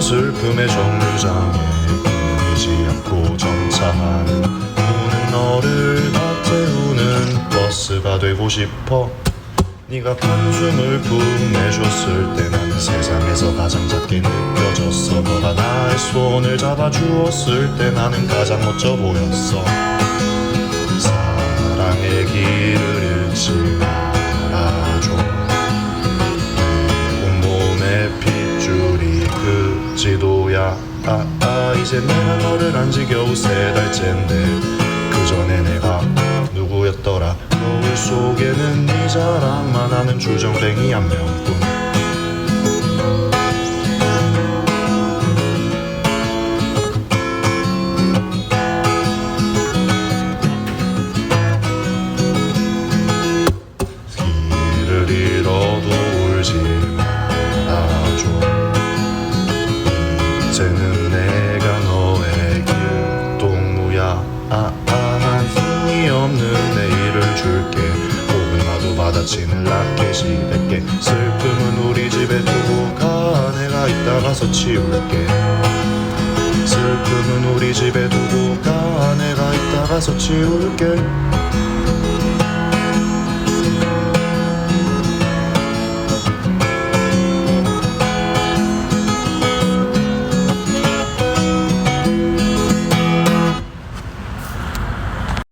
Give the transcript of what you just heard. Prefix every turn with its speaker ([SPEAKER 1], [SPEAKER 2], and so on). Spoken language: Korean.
[SPEAKER 1] 슬픔의 정류장에 보이지 않고 정차하는 우는 너를 다 태우는 버스가 되고 싶어. 네가 한숨을 품내줬을 때 난 세상에서 가장 작게 느껴졌어. 너가 손을 잡아주었을 때 나는 가장 멋져 보였어. 사랑의 길을 잃지 말아줘. 온몸에 핏줄이 그 지도야. 아, 아 이제 내가 너를 안 지 겨우 세 달째인데 그 전에 내가 누구였더라? 거울 속에는 네 자랑만 하는 주정뱅이 한 명뿐 울지 말아줘. 이제는 내가 너의 길동무야. 아, 아, 난 힘이 없는 내일을 줄게. 나도 받아치는 라켓이 될게 슬픔은 우리 집에 두고 가 내가 이따 가서 치울게. 슬픔은 우리 집에 두고 가 내가 이따 가서 치울게